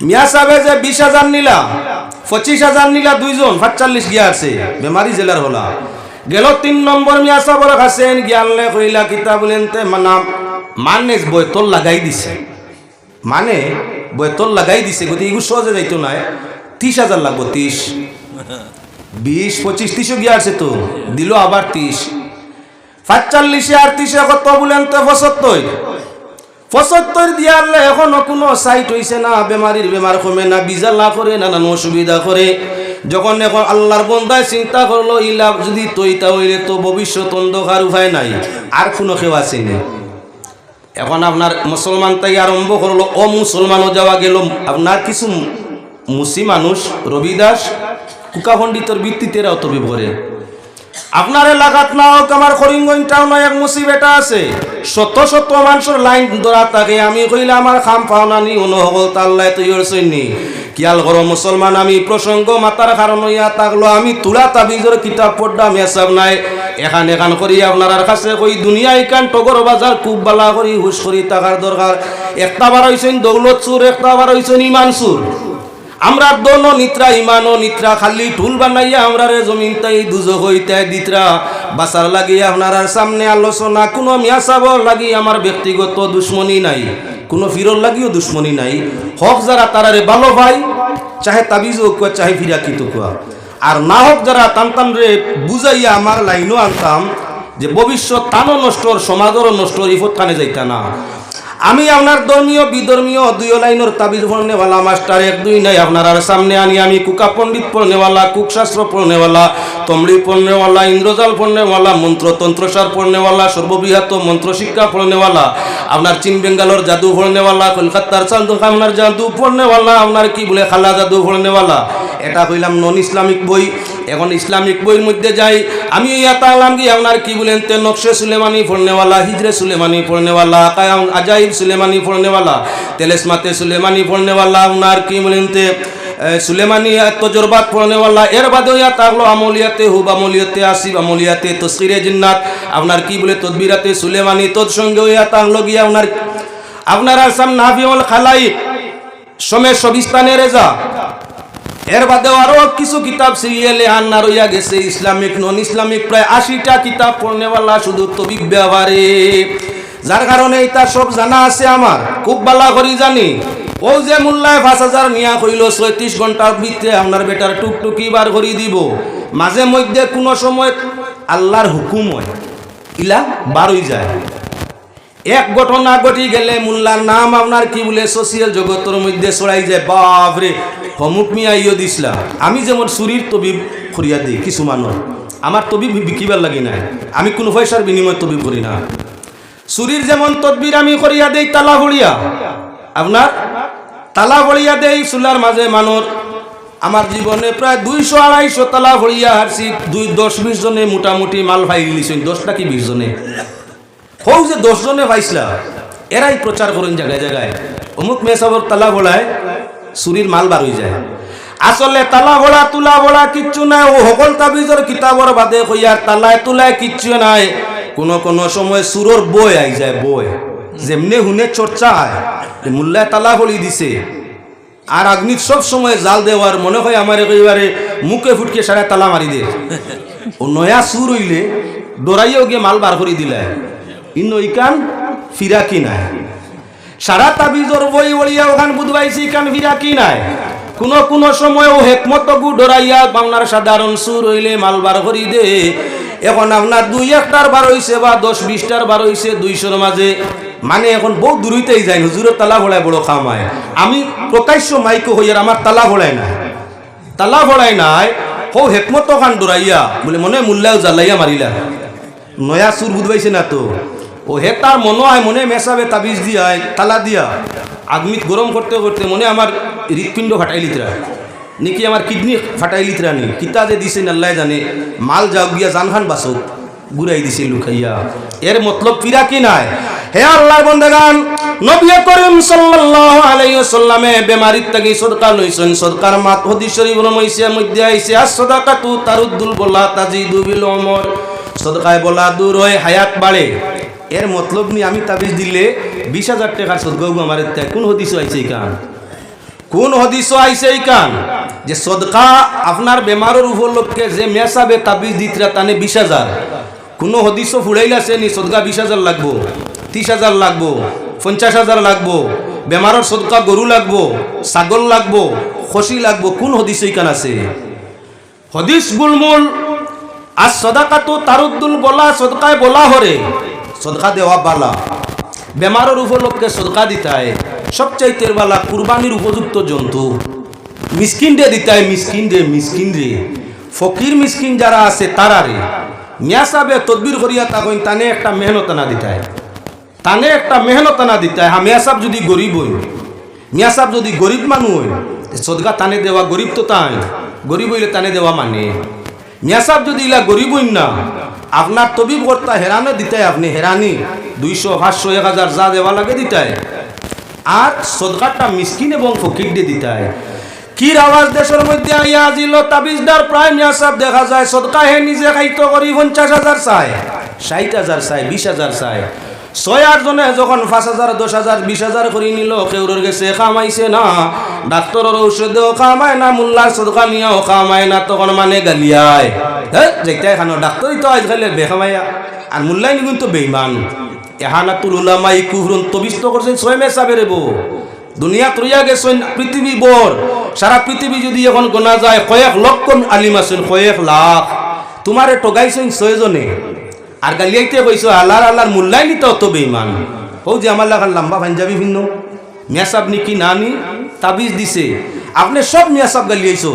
মিয়া সাহেবে যে বিশ হাজার নিলা, পঁচিশ হাজার নিলা দুইজন, সাতচল্লিশ গিয়া আছে, বেমারি জেলার হলা। গেল তিন নম্বর মিয়া সাহেবের কাছে গিয়ানলে কইলা কিতা বলেন তে নাম মানে বৈতল লাগাই দিছে। মানে বৈতল লাগাই দিছে গতিকে এগুলো সহজে যাইতো না ত্রিশ হাজার লাগবো, ত্রিশ। বিশ, পঁচিশ, ত্রিশও গিয়া আছে তো, দিল আবার ত্রিশ। সাতচল্লিশে আর ত্রিশে কত বলেন তো পঁচাত্তর? পঁচাত্তর দিয়ারলে এখনও কোনো সাইট হইছে না, বেমারির বেমার কমে না, বিজালা করে, নানান অসুবিধা করে। যখন এখন আল্লাহর বন্ধায় চিন্তা করল, ইলা যদি তৈতা হইলে তো ভবিষ্যৎ অন্ধকার উপায় নাই, আর কোনো কেউ আসেনি এখন আপনার মুসলমান তাই আরম্ভ করল, ও মুসলমানও যাওয়া গেল। আপনার কিছু মুসি মানুষ, রবিদাস কুকা পণ্ডিতর ভিত্তিতে অতবি ভরে আপনার এলাকাত না হোক, আমার করিমগঞ্জ টাউন এক মুসিবেটা আছে। শত শত মানুষের লাইন ধরা থাকে আমি কইলে আমার খাম পাওনা নি অনুভব তাল্লাই তৈর সৈনি কিয়াল করো মুসলমান, আমি প্রসঙ্গ মাতার কারণ ইয়া থাকল আমি তুলা তাবিজের কিতাব পড়লাম এসব নাই। এখান এখান করি আপনার কাছে কই, দুনিয়া ইকান, টগর বাজার খুব বালা করি, হুশ করি, টাকার দরকার। একটা বার হইছেন দৌলত চুর একটা বার হইছেন ইমান চুর আমরা দোন নিত্রা ইমান নিত্রা, খালি ঠুল বানাইয়া আমরা রে জমিন তাই দুজো হইতে দিত্রা। বাসার লাগি আপনার সামনে আলোচনা, কোনো মিয়া চাবর লাগি আমার ব্যক্তিগত দুশ্মনী নাই, কোনো ফিরর লাগিও দুশ্মনী নাই। হক যারা তারারে ভালো ভাই, চাহে তাবিজ হোক চাহে ফিরা কিতো কোয়া। আর না হোক যারা টানতাম রে বুঝাইয়া আমার লাইনও আনতাম, যে ভবিষ্যৎ তানও নষ্ট সমাজেরও নষ্ট ইফত খানে যাইতা না। আমি আপনার ধর্মীয় বিধর্মীয় দুই লাইনের তাবিজ পড়নেওয়ালা মাস্টার এক দুই নাই আপনার সামনে আনি আমি কুকা পণ্ডিত পড়নেওয়ালা কুকশাস্ত্র পড়নেওয়ালা তমড়ি পড়নেওয়ালা ইন্দ্রজাল পড়নেওয়ালা মন্ত্র তন্ত্রসার পড়নেওয়ালা সর্ববৃহৎ মন্ত্র শিক্ষা পড়নেওয়ালা আপনার চীন বেঙ্গালোর জাদু পড়নেওয়ালা কলকাতার চান্দু আপনার জাদু পড়নেওয়ালা আপনার কি বলে খালা জাদু পড়নেওয়ালা এটা কইলাম নন ইসলামিক বই এখন ইসলামিক বইয়ের মধ্যে যাই আমি ইয়াতা আলাম কি আপনার কি বলেন তে নকশে সুলেমানি পড়নেওয়ালা হিজরে সুলেমানি পড়নেওয়ালা কায়াম আজাইব সুলেমানি পড়নেওয়ালা তেলেসমাতে সুলেমানি পড়নেওয়ালা আপনার কি বলেন তে এ, সুলেমানি তজরবাত পড়নেওয়ালা এর বাদেও ইয়া থাকল আমলিয়াতে হুব আমলিয়াতে আসিব আমলিয়াতে তসকিরে জিন্নাত আপনার কি বলে তদবিরাতে সুলেমানি তোর সঙ্গে ইয়া থাকল গিয়া আপনার আপনার আসাম নাফিউল খালাই সমের সবিস্তানে রেজা এর বাদেও আরও কিছু কিতাব সিরিয়ালে আন্না রইয়া গেছে। ইসলামিক নন ইসলামিক প্রায় আশিটা কিতাব পড়নেওয়ালা শুধু তবিব ব্যবহারে। যার কারণে এটা সব জানা আছে আমার। খুব বালা করি জানি। ও যে মূল্যায় পাঁচ হাজার নিয়া কইল, ছয়ত্রিশ ঘণ্টার ভিতরে আপনার বেটার টুকটুকি বার করি দিব। মাঝে মধ্যে কোনো সময় আল্লাহর হুকুম হয়। ইলা বারই যায়। এক ঘটনা ঘটি গেলে মোল্লার নাম আপনার কি বলে? সোশিয়াল জগতের মধ্যে ছড়াই যায়। বাপরে হমুক মিয়া ইয়ে দিছিলা আমি যেমন চুরির তবিব করিয়া দিই কিছু মানুষ। আমার তবিব বিকিবার লাগি নাই। আমি কোনো পয়সার বিনিময় তবিব করি না। চুরির যেমন তদবির আমি করিয়া দেই, তালা ভরিয়া আপনার তালা ভরিয়া দেই চুলার মাঝে মানুষ। আমার জীবনে প্রায় দুইশো আড়াইশো তালা ভরিয়া হারছি। দুই দশ বিশ জনে মোটামুটি মাল ভাই গেলিছেন দশটা কি বিশ জনে? হৌ যে দশজনে পাইছিলা এরাই প্রচার করেন জায়গায় জায়গায়। অমুক মেসাবর তালা ভোলায়, চুরির মাল বার হয়ে যায়। আসলে তালা ভোলা, তুলা ভোলা কিচ্ছু নাই, ও সকল তাবিজর কিতাবর বাদে কইয়ার তালায় তুলায় কিচ্ছু নাই। কোনো কোনো সময় সুরর বই আই যায়, বই। যেমনে হুনে চর্চা হয় যে মুল্লায় তালা ভলি দিছে। আর আগ্নির সব সময় জাল দেওয়ার মনে হয় আমার একেবারে মুখে ফুটকে সারা তালা মারি দে। ও নয়া সুর হইলে ডরাইও গিয়ে মাল বার করে দিলে। ইন ইকান ফিরা নাই? সারা তাবিজর বই বলিয়া ওখান বুধবাইছি ইকান ফিরা কি নাই? কোন কোন সময় ও হেকমত গু ডরাইয়া বাংলার সাধারণ সুর হইলে মাল বার করি দে। এখন আপনার দুই একটার বার হইছে বা দশ বিশটার বার হইছে দুইশোর মাঝে। মানে এখন বহু দূরইতেই যায় হুজুরের তালা ভোলায় বড় খামায় আমি প্রকাশ্য মাইকো হইয়ার আমার তালা ভোলায় না তালা ভরাই নাই হো হেকমত খান ডরাইয়া। বলে মনে মুল্লাও জ্বালাইয়া মারিলা। নয়া সুর বুধবাইছে না তো? ও হে তার মনে হয় মনে মেশাবে, তাবিজ দিয়া তালা দিয়া। আগমিত গরম করতে করতে মনে আমার হৃৎপিণ্ড ফাটাই লিতরা নাকি আমার কিডনি ফাটাই লিতরা নি কিতা যে দিছে আল্লাহ জানে। মাল যাও গিয়া জানখান বাসক ঘুরাই দিছে লুকাইয়া। এর মতলব ফিরা কি নাই? হে আল্লাহ বন্দেগান, নবী করিম সাল্লাল্লাহু আলাইহি ওয়াসাল্লামে বেমারিত তাকি সদকা লইছেন। সদকার মাত হদিস শরীফের মইছে মধ্যে আইছে আস সাদাকাতু তারুদ্দুল বলা তাজিদু বিল উমর সদকায় বলা দূর হয়, হায়াত বাড়ে। এর মতলব নি আমি তাবিজ দিলে বিশ হাজার টাকার সদগাও আমার কোন হদিস আইছে কান? কোন হদিস এই কান? যে সদকা আপনার বেমারের উপলক্ষে যে মেসাবে তাবিজ দিতরা তানে বিশ হাজার। কোন হদিস ফুড়াইলাছে নি সদকা বিশ হাজার লাগবো ত্রিশ হাজার লাগবো, পঞ্চাশ হাজার লাগবো, বেমারের সদকা গরু লাগবো, ছাগল লাগবো, খসি লাগবো, কোন হদিস এই কান আছে? হদিস গুলমুল আর সদাকা তো তারুদ্দুল বলা, সদকায় বলা হরে। সদকা দেওয়া বালা। বেমারের উপলক্ষে সদকা দিতায়। সবচাইতে বালা কুরবানির উপযুক্ত জন্তু। মিসকিন রে দিতায়, মিসকিন রে মিসকিন রে। ফকির মিসকিন যারা আছে তারা রে। মিয়া সাহেবে তদবির করিয়া তখন তানে একটা মেহনত না দিতায়। তানে একটা মেহনত না দিতায়। হ্যাঁ মিয়া সাহেব যদি গরিব হই, মিয়া সাহেব যদি গরিব মানুষ হই সদকা তানে দেওয়া গরিব তো তাই। গরিব হইলে তানে দেওয়া মানে। মিয়া সাহেব যদি ইলা গরিব হইন না আপনার তবিব কর্তা হেরানে দিতে আপনি, হেরানি। দুইশো, পাঁচশো, এক হাজার যা দেওয়া লাগে দিতে আর সদকারটা মিসকিন এবং ফকির দিয়ে দিতে কির আওয়াজ দেশের মধ্যে আইয়া তাবিজদার প্রায় মিয়া দেখা যায়, সদকা হে নিজে খাইতো করি পঞ্চাশ হাজার চায়, ষাট হাজার চায়, বিশ হাজার চায়। ছয়, আট জনে যখন পাঁচ হাজার, দশ হাজার, বিশ হাজার করে নিল, কেউরের গেছে কামাইছে না। ডাক্তারের ঔষধেও কামায় না, মোল্লার সদকা নিয়েও কামায় না, তখন মানে গালিয়ায়। হ্যাঁ যেটাই খানো, ডাক্তারই তো আজকাল বেখামাইয়া আর মোল্লাই নিগুন তো বেইমান এহানাতুল উলামাই কুহরুন তবিস্ত করছেন ছয় মেসা বেরেবো দুনিয়া তৈয়া গেছেন পৃথিবী বর সারা পৃথিবী যদি এখন গোনা যায়, কয়েক লক্ষ আলিম আছেন, কয়েক লাখ। তোমারে টগাইছেন ছয়জনে। আর গালিয়াইতে কইছো, আল্লাহর আল্লাহর মূল্যায় নিতে অত বেইমান ও যে আমার লাগার লম্বা পাঞ্জাবি ভিন্ন মেসাব নিকি নানি তাবিজ দিছে। আপনি সব মেসাব গালিয়াইছো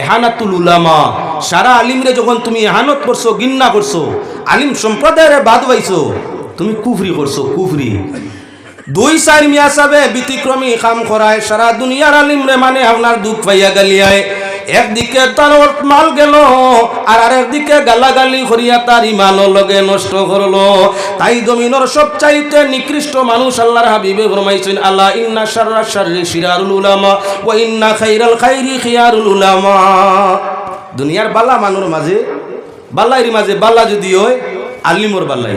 এহানাতুল উলামা, সারা আলিমরে যখন তুমি এহানত করছ, গিন্না করছ, আলিম সম্প্রদায়ের বাদ পাইছো, তুমি কুফরি করছ, কুফরি। দুই চার মিয়া সাবে ব্যতিক্রমী কাম করায় সারা দুনিয়ার আলিমরে মানে আপনার দুঃখ পাইয়া গালিয়ায় একদিকে তার মাল গেল, আর আরেকদিকে গালাগালি করিয়া তার ইমানও লগে নষ্ট করল। তাই জমিনের সবচাইতে নিকৃষ্ট মানুষ আল্লাহর হাবিবে ফরমাইছেন আল্লাহ ইন্না শাররা শাররি শিরারুল উলামা, ওয়া ইন্না খাইরাল খাইরি খিয়ারুল উলামা। দুনিয়ার বালা মানুর মাঝে, বাল্লাইর মাঝে বাল্লা যদি হয়, আলিমর বাল্লাই।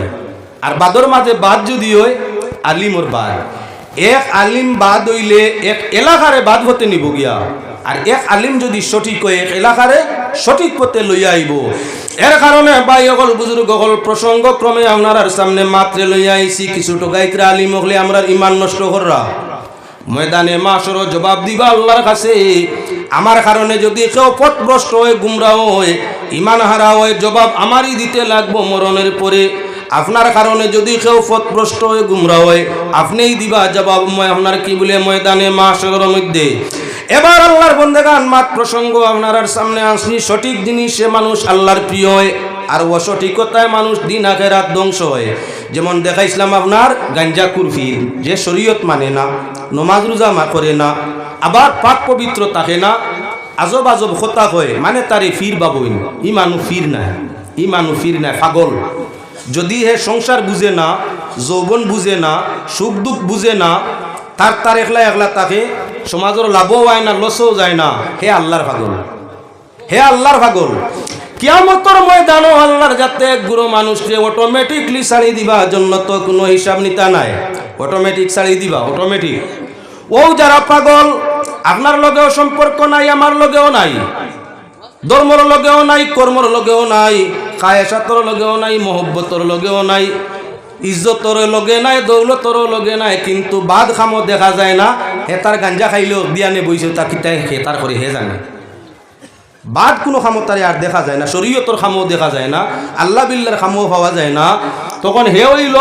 আর বাদর মাঝে বাদ যদি হয়, আলিমর বাদ। এক আলিম বাদ হইলে এক এলাকারে বাদ হতে নিব গিয়া। আর এক আলিম যদি সঠিক হয় এক এলাকারে সঠিক পথে লইয়া আইব এর কারণে ভাই অকল বুজুর্গ অকল প্রসঙ্গ ক্রমে আপনার সামনে মাত্রে লইয়া আইছি কিছু টোকাইত্রা আলিম হলে আমরা ইমান নষ্ট কররা ময়দানে মাসর জবাব দিবা আল্লাহর কাছে। আমার কারণে যদি কেউ পথভ্রষ্ট হয়ে গুমরা হয়, ইমান হারা হয়, জবাব আমারই দিতে লাগবো মরণের পরে আপনার কারণে যদি কেউ পথভ্রষ্ট হয়ে গুমরা হয়, আপনিই দিবা জবাব। আপনার কি বলে ময়দানে মাসরের মধ্যে? এবার আল্লাহর বন্দেগান, মাত প্রসঙ্গ আপনার সামনে আসনি। সঠিক জিনিসে মানুষ আল্লাহর প্রিয় হয়, আর অসঠিকতায় মানুষ দিন আখেরাত ধ্বংস হয়। যেমন দেখাইছিলাম আপনার, গাঞ্জা কুরফির যে শরীয়ত মানে না, নমাজ রোজা মা করে না, আবার পাক পবিত্র থাকে না, আজব আজব হতা হয় মানে তারে ফির বাবইন ই মানু ফির নাই ই মানু ফির নাই, পাগল। যদি হে সংসার বুঝে না, যৌবন বুঝে না, সুখ দুঃখ বুঝে না, তার তার একলা একলা তাকে সমাজের লাভও হয় না, লসও যায় না। হে আল্লাহর পাগল। হে আল্লাহর পাগল। কিয়ামতর ময়দানও আল্লাহর যাতে গুরু মানুষকে অটোমেটিকলি ছাড়ি দিবা, জন্য তো কোনো হিসাব নিতা নাই। অটোমেটিক ছাড়ি দিবা অটোমেটিক ও যারা পাগল, আপনার লগেও সম্পর্ক নাই, আমার লগেও নাই। ধর্মর লগেও নাই, কর্মর লগেও নাই কায়েসাতর লগেও নাই, মহব্বতর লগেও নাই। ইজ্জতর লগে নাই, দৌলতর লগে নাই, কিন্তু বাদ খামো দেখা যায় না। হেতার গাঞ্জা খাইলেও বিয়ানে বইছে, তা কিতাই হেতার করে হে জানে। বাদ কোনো তারে আর দেখা যায় না শরীয়তর খামো দেখা যায় না, আল্লাহ বিল্লার খামো পাওয়া যায় না। তখন হে হইল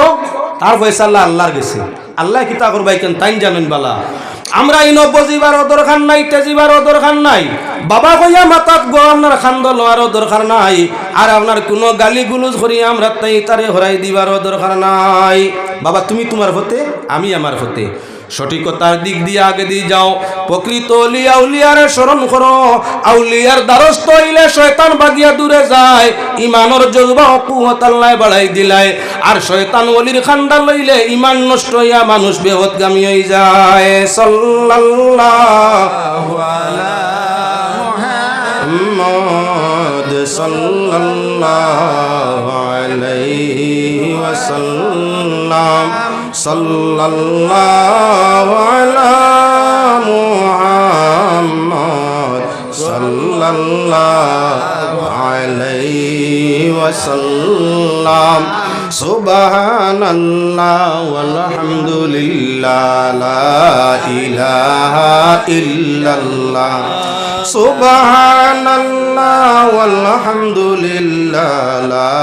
তার ফয়সাল্লাহ আল্লাহর গেছে। আল্লাহ কিতা করবাই কেন তাই জানেন বালা। আমরা এই নব্য জীবারও দরকার নাই তেজিবারও দরকার নাই। বাবা কইয়া মাতাত গো, আপনার খান্দ লওয়ারও দরকার নাই। আর আপনার কোনো গালি গুলুজ করি আমরা তাই তারে হরাই দিবারও দরকার নাই। বাবা, তুমি তোমার হতে আমি আমার হতে সঠিকতার দিক দিয়ে আগে দিয়ে যাও। প্রকৃত আউলিয়ারে স্মরণ করো। আউলিয়ার দ্বারস্থ হইলে শয়তান বাগিয়া দূরে যায়। ইমানর জজবা অকুহত আল্লাহ বাড়াই দিলায়। আর শয়তান অলির খান্ডা লইলে ইমান নষ্ট হইয়া মানুষ বেহতগামী হয়ে যায়। সাল্লাল্লাহু আলা মুহাম্মদ সাল্লাল্লাহু আলাইহি ওয়াসাল্লাম। সাল্লাল্লাহু আলা মুহাম্মদ সাল্লাল্লাহু আলাইহি ওয়াসাল্লাম সুবহানাল্লাহ ওয়ালহামদুলিল্লাহ লা ইলাহা ইল্লাল্লাহ সুবহানাল্লাহ ওয়ালহামদুলিল্লাহ লা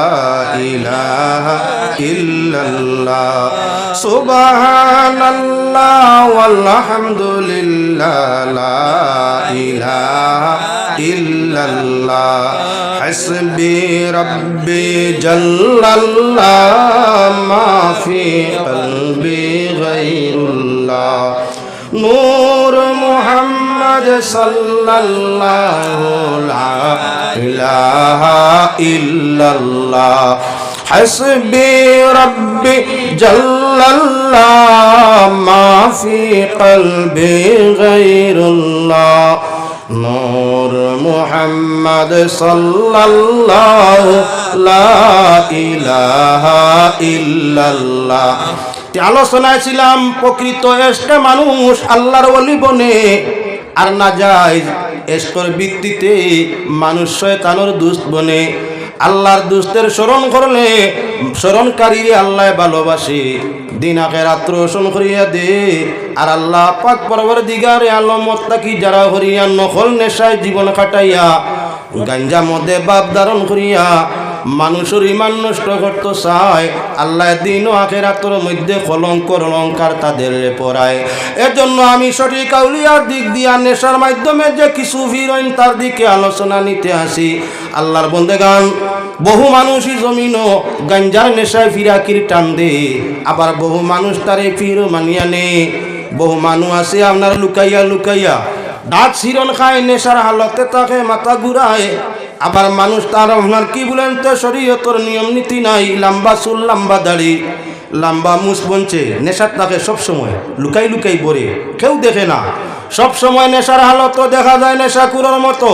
ইলাহা ইল্লাল্লাহ। সুবহানাল্লাহ ওয়ালহামদুলিল্লাহ। লা ইলাহা ইল্লাল্লাহ। হাসবি রব্বি জাল্লাল্লাহ। মা ফি কলবি গায়রুল্লাহ। নূর মুহাম্মদ সাল্লাল্লাহু লা ইলাহা ইল্লাল্লাহ। حسبي ربي جل الله ما في قلبي غير الله نور محمد صلى الله لا إله إلا الله তে আলোচনায় ছিলাম প্রকৃত এসকে মানুষ আল্লাহর অলি বনে আর না যায় এসকর ভিত্তিতে মানুষ শয়তানোর দুষ্ট বনে আল্লাহর দুস্তের স্মরণ করলে স্মরণকারী আল্লাহ ভালোবাসে। দিন আগে রাত্র শোন করিয়া দে। আর আল্লাহ পাক পরবর দিগারে আলমত তাকি যারা হরিয়া নকল নেশায় জীবন কাটাইয়া গাঞ্জা মধ্যে বাপ ধারণ করিয়া মানুষের ইমান নষ্ট করতে চায়, আল্লাহ দিন ও আখেরাতর মধ্যে কলঙ্ক অলঙ্কার তাদের পড়ায় এর জন্য আমি সঠিক আউলিয়ার দিক দিয়া নেশার মাধ্যমে যে কিছু হিরোইন তার দিকে আলোচনা নিতে আসি। আল্লাহর বন্দে গান বহু মানুষই জমিনও গাঞ্জার নেশায় ফিরাকির টান দে আবার বহু মানুষ তারে ফির মানিয়া নে বহু মানুষ আছে আপনার লুকাইয়া লুকাইয়া, দাঁত শিরন খায়, নেশার হালতে তাকে মাথা ঘুরায়। আবার মানুষ তার আপনার কি বলেন তো? শরীয়তর নিয়ম নীতি নাই, লম্বা চুল, লম্বা দাড়ি, লম্বা মুস বঞ্চে নেশার তাকে সবসময় লুকাই লুকাই বরে কেউ দেখে না। সব সময় নেশার হালত দেখা যায় নেশা কুরোর মতো।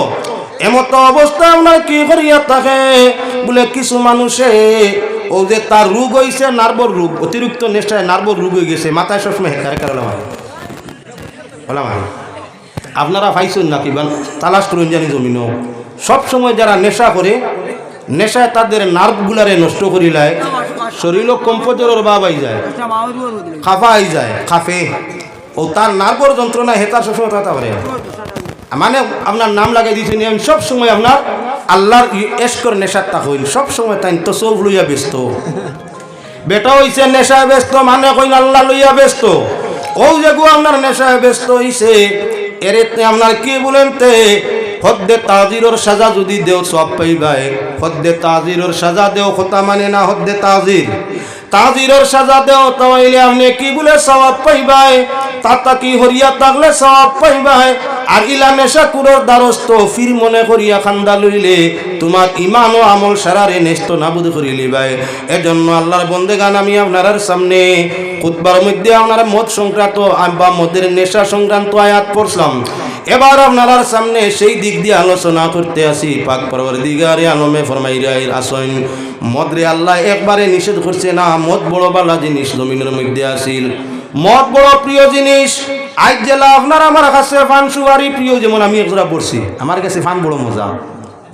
এমতো অবস্থা আপনার কি করিয়া থাকে? বলে কিছু মানুষে, ও যে তার রোগ হয়েছে নার্বর রোগ, অতিরিক্ত নেশায় নার্বর রোগ হয়ে গেছে, মাথায় সবসময় হেকারে কারণ আমি আপনারা পাইছেন নাকি? তালাশ করুন জানি জমিন সব সময় যারা নেশা করে, নেশায় তাদের নার্ভগুলারে নষ্ট করিলায় শরীরও কম্পোজরের বাবাই যায়, খাফা আই যায়, খাফে। ও তার নার্ভর যন্ত্রণা হেতা সবসময় কথা পারে। মানে আপনার নাম লাগাই দিয়েছেন আমি সব সময় আপনার আল্লাহর এসকর নেশার তা হইল, সব সময় তাই তো সব লইয়া ব্যস্ত। বেটা হইছে নেশায় ব্যস্ত মানে কইন আল্লাহ লইয়া ব্যস্ত। ও যে গো আপনার নেশায় ব্যস্ত হইছে, এরেতে আপনার কি বলেন তে? হদ্দে তাজিরর সাজা যদি দেও সব পাইবাই হদ্দে তাজিরর সাজা দেও কথা মানে না হদ্দে তাজির। তাজিরর সাজা দেও তাইলে আপনি কি বলে সওয়াব পাইবাই? তাতা কি হরিয়া থাকলে সওয়াব পাইবাই? আর ইলা নেশা কুরোর দ্বারস্থ ফির মনে করিয়া খান্দা লইলে তোমার ইমান ও আমল সারারে নেস্ত নাবুদ করিলি ভাই এজন্য আল্লাহর বন্দেগান আমি আপনার সামনে খুতবার মধ্যে আপনার মদ সংক্রান্ত বা মদের নেশা সংক্রান্ত আয়াত পড়ছিলাম। এবার আপনার সামনে সেই দিক দিয়ে আলোচনা করতে আসি। পাক পরবর দিগারে আলমে ফরমাইরাই আসইন মদরে আল্লাহ একবারে নিষেধ করছে না, মদ বড় বালা জিনিস জমিনের মধ্যে আসিল। মদ বড় প্রিয় জিনিস। আজ জেলা আপনার আমার কাছে ফান সুয়ারি প্রিয়, যেমন আমি একজোড়া পড়ছি। আমার কাছে ফান বড় মজা।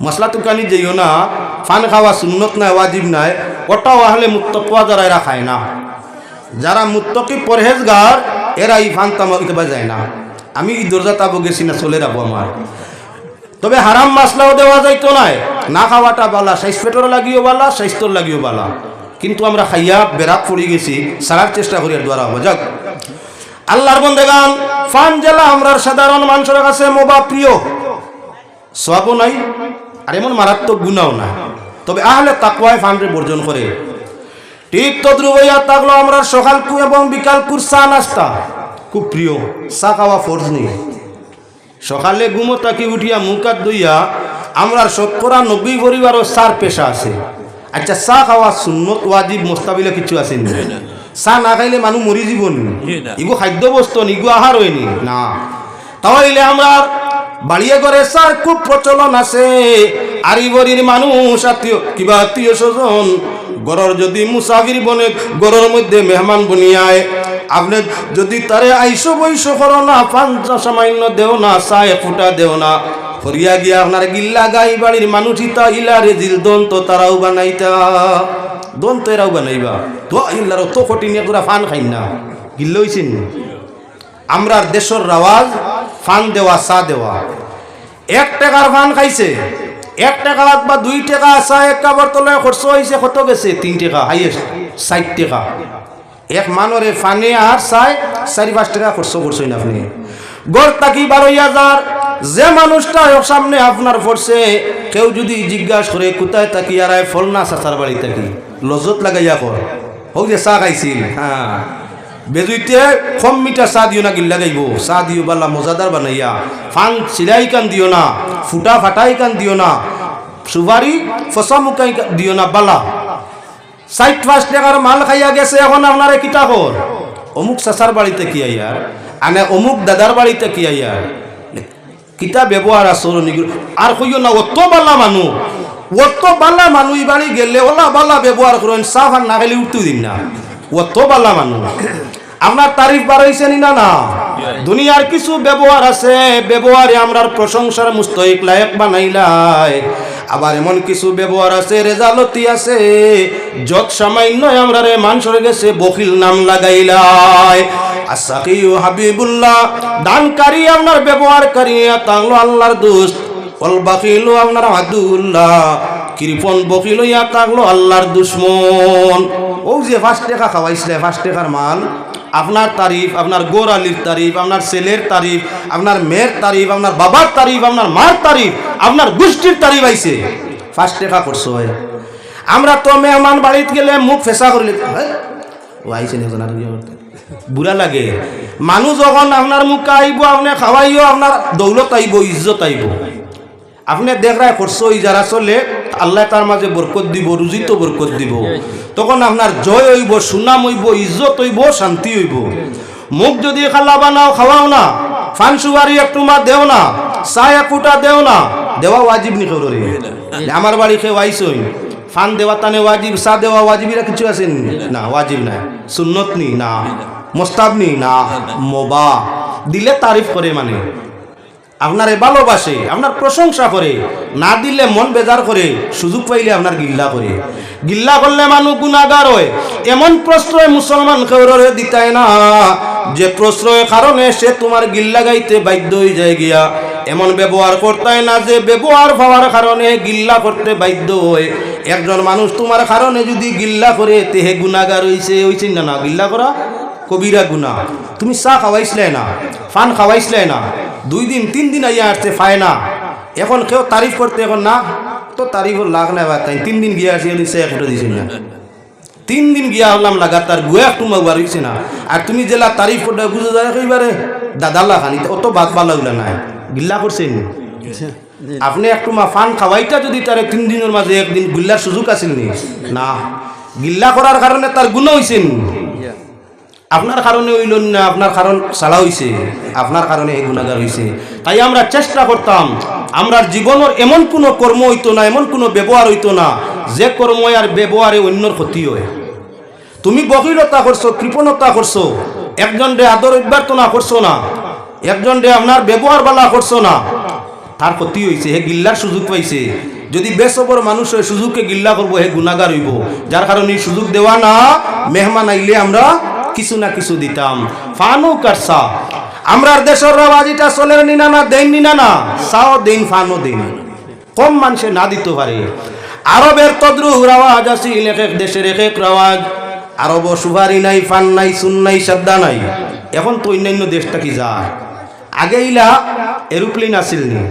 মশলা তুকানি যেও না, ফান খাওয়া সুন্নত নাই, ওয়াজিব নাই। ওটাও আহলে মুত্তকুয়া যারা, এরা খায় না। যারা মুত্তকি পরহেজগার এরা এই ফান তামা যায় না। আমি এই দরজা তাবো গেছি না, চলে যাব আমার। তবে হারাম মাসলাও দেওয়া যাইতো নাই। না খাওয়াটা বালা স্বাস্থ্য পেটর লাগিও বালা, স্বাস্থ্যর লাগিও বালা। কিন্তু আমরা খাইয়া বেরাত পড়ে গেছি, সারার চেষ্টা করি আর দ্বারা হব যাক। আল্লাহর বন্দেগান, ফান জেলা আমরা সাধারণ মানুষের কাছে মোবা প্রিয়। সবও নাই, আর এমন মারাত্মক গুণাও না তবে আহলে তাকুয়ায় ফানরে বর্জন করে। ঠিক তদ্রুপ হইয়া থাকল আমরা সকাল এবং বিকাল কুর চা নাস্তা। খুব প্রিয়, চা খাওয়া ফোর্স নেই সকালে ঘুমো তাকি উঠিয়া মুখাত দইয়া আমরা শতকরা নব্বই পরিবারও চার পেশা আছে। আচ্ছা চা খাওয়া সুন্নত ওয়াজিব মোস্তাবিলে কিছু আছে চা না খাইলে মানুষ মরি যাব নি? ইগো খাদ্য বস্তু ইগো আহার হয়নি না? তাহলে আমরা বাড়িয়ে করে চার খুব প্রচলন আছে। আরিবরির মানুষ আত্মীয় কিবা আত্মীয় স্বজন গরর যদি মুসাফির বনে, গরর মধ্যে মেহমান বনিয়ায়। আপনি যদি তারে আইসো বৈশো করো না পাঁচ সামান্য দেও না, চায় ফুটা দেও না। ফরিয়া গিয়া আপনার গিল্লা গাই বাড়ির মানুষ ইতা ইলা রেজিল দন্ত তারাও বানাইতা। দন্ত এরাও বানাইবা। তো ইল্লার তো কঠিন এগুলা ফান খাই না। গিল্লা হইছেন আমরার দেশের রাওয়াজ, ফান দেওয়া, চা দেওয়া। এক টাকার ফান খাইছে। এক টাকা বা দুই টাকা চা এক কাপড় তলায় খরচ হয়েছে কত গেছে? তিন টাকা হাইয়েস্ট ষাট টাকা। এক মানরে ফানে আর চাই, চারি পাঁচ টাকা খরচ করছেন আপনি। গড় তাকি বারো হাজার। যে মানুষটা সামনে আপনার পড়ছে, কেউ যদি জিজ্ঞাসা করে, কোথায় তাকি আর ফল না চাচার বাড়ি তাকি লজত লাগাইয়া কর। হোক যে চা খাইছিল হ্যাঁ। বেজুইতে কম মিটা চা দিও না গিল্লা গাইব। চা দিও বালা মজাদার বানাইয়া। ফান চিলাই কান দিও না, ফুটা ফাটাই কান দিও না সুবারি ফসা মুকাই দিও না বালা। ষাট পাঁচ টাকার মাল খাইয়া গেছে এখন আপনারে কিতাবর অমুক চাচার বাড়িতে কি আইয়ার? আনে অমুক দাদার বাড়িতে কি আইয়ার? কিতা ব্যবহার আচরণ আর কইও না, অত বালা মানুষ অত বালা মানুষ বাড়ি গেলে ওলা বালা ব্যবহার করেন চাহ আর না খাইলে উঠতে দিন না। অত বালা মানুষ আপনার তারিফ বাড়াইছে নি না দুনিয়ার কিছু ব্যবহার আছে ব্যবহারে আমরার প্রশংসার মুস্তহিক লায়ক বানাইলাই। আবার এমন কিছু ব্যবহার আছে রেজালতি আছে যত সামান্য আমরা রে মানুষের গেছে বকিল নাম লাগাইলাই। আসাকিউ হাবিবুল্লাহ দানকারী আপনার ব্যবহারকারী তাংলো আল্লাহর দোস্ত অল বাকিলু আপনার আদুল্লাহ কৃপন বকিল ইয়া থাকল আল্লাহর দুশ্মন। ও যে পাঁচ টাকা খাওয়াইছিলে টাকার মাল। আপনার তারিফ, আপনার গোর আলীর তারিফ, আপনার ছেলের তারিফ, আপনার মেয়ের তারিফ, আপনার বাবার তারিফ, আপনার মার তারিফ, আপনার গোষ্ঠীর তারিফ আইছে। পাঁচ টাকা করছ হয় আমরা তো মেহমান বাড়িতে গেলে মুখ ফেসা করলে হ্যাঁ? ও আইছে নি একজন আর বুড়া লাগে। মানুষ যখন আপনার মুখ আইব, আপনি খাওয়াইও, আপনার দৌলত আইব, ইজ্জত আইব। আপনি দেখরাই করছ ওই যারা চলে আল্লাহ তার মাঝে বরকত দিব রুজিত বরকত দিব। তখন আপনার জয় হইব সুনাম হইব ইজ্জত হইব শান্তি হইব। মুখ যদি খালা বানাও খাওয়াও না। ফান সুবারি একটু মা দেও না। চায় এক ফুটা দেও না। দেওয়া ওয়াজিব নি রে। আমার বাড়ি খেয়ে আইসই ফান দেওয়া তানে ওয়াজিব চা দেওয়া ওয়াজিবিরা কিছু আছে নি? না ওয়াজিব নাই। সুন্নত নি? না। মোস্তাব নি? না। মোবা। দিলে তারিফ করে মানে। আপনারে ভালোবাসে, আপনার প্রশংসা করে, না দিলে মন বেজার করে, সুযোগ পাইলে আপনার গিল্লা করে। গিল্লা করলে মানুষ গুণাগার হয়। এমন প্রশ্রয় মুসলমান কেউরে দিতায় না। যে প্রশ্রয়ের কারণে সে তোমার গিল্লা গাইতে বাধ্য হয়ে যায় গিয়া। এমন ব্যবহার করতায় না যে ব্যবহার পাওয়ার কারণে গিল্লা করতে বাধ্য হয়। একজন মানুষ তোমার কারণে যদি গিল্লা করে তেহে গুণাগার হইছে হইছে না না, গিল্লা করা কবিরা গুণা তুমি চা খাওয়াইছিলে না ফান খাওয়াইছিলে না, দুই দিন, তিন দিন আইয়া আসছে ফায় না। এখন কেউ তারিফ করতে এখন না, তো তারিফ লাগ না তাই তিন দিন গিয়ে আসি সে একটা দিছি না। তিন দিন গিয়া হলাম, লাগাতার গুয়ে মাগবার হইছে না। আর তুমি জেলা তারিফ করতে বুঝে যায় এইবারে দাদাল্লা খানি অত বাদ পালা উলা নাই, গিল্লা করছেন। আপনি একটু মা ফান খাওয়াইটা যদি তার তিন দিনের মাঝে একদিন গুল্লার সুযোগ আছিল নি, গিল্লা করার কারণে তার গুণ হইছেন। আপনার কারণে হইল না, আপনার কারণ সালা হইছে, আপনার কারণে এই গুণাগার হইছে। তাই আমরা চেষ্টা করতাম, আমরার জীবনের এমন কোনো কর্ম হইতো না, এমন কোনো ব্যবহার হইতো না, যে কর্ম আর ব্যবহারে অন্যর ক্ষতি হয়। তুমি বকিলতা করছ, কৃপণতা করছ, একজন রে আদর অভ্যর্থনা করছ না, একজন রে আপনার ব্যবহার বালা করছ না, তার ক্ষতি হয়েছে হে গিল্লার সুযোগ পাইছে। যদি বেসবর মানুষ হয় সুযোগকে গিল্লা করব, হে গুণাগার হইব, যার কারণে সুযোগ দেওয়া না, মেহমান আইলে আমরা কিছু না কিছু দিতাম। ফানও কারসা। আমরার দেশের রাবাজিটা চলের নিনা না দেন নিনা না? সাও দিন ফানও দিন কম মানুষে না দিতে পারে। আরবের তদ্রু রাওয়াজ আছে, এক এক দেশের এক এক রাওয়াজ। আরব সুপারি নাই, ফান নাই, সুন নাই শ্রদ্ধা নাই। এখন তো অন্যান্য দেশটা কি যায়? আগে ইলা এরোপ্লেন আসিল নি।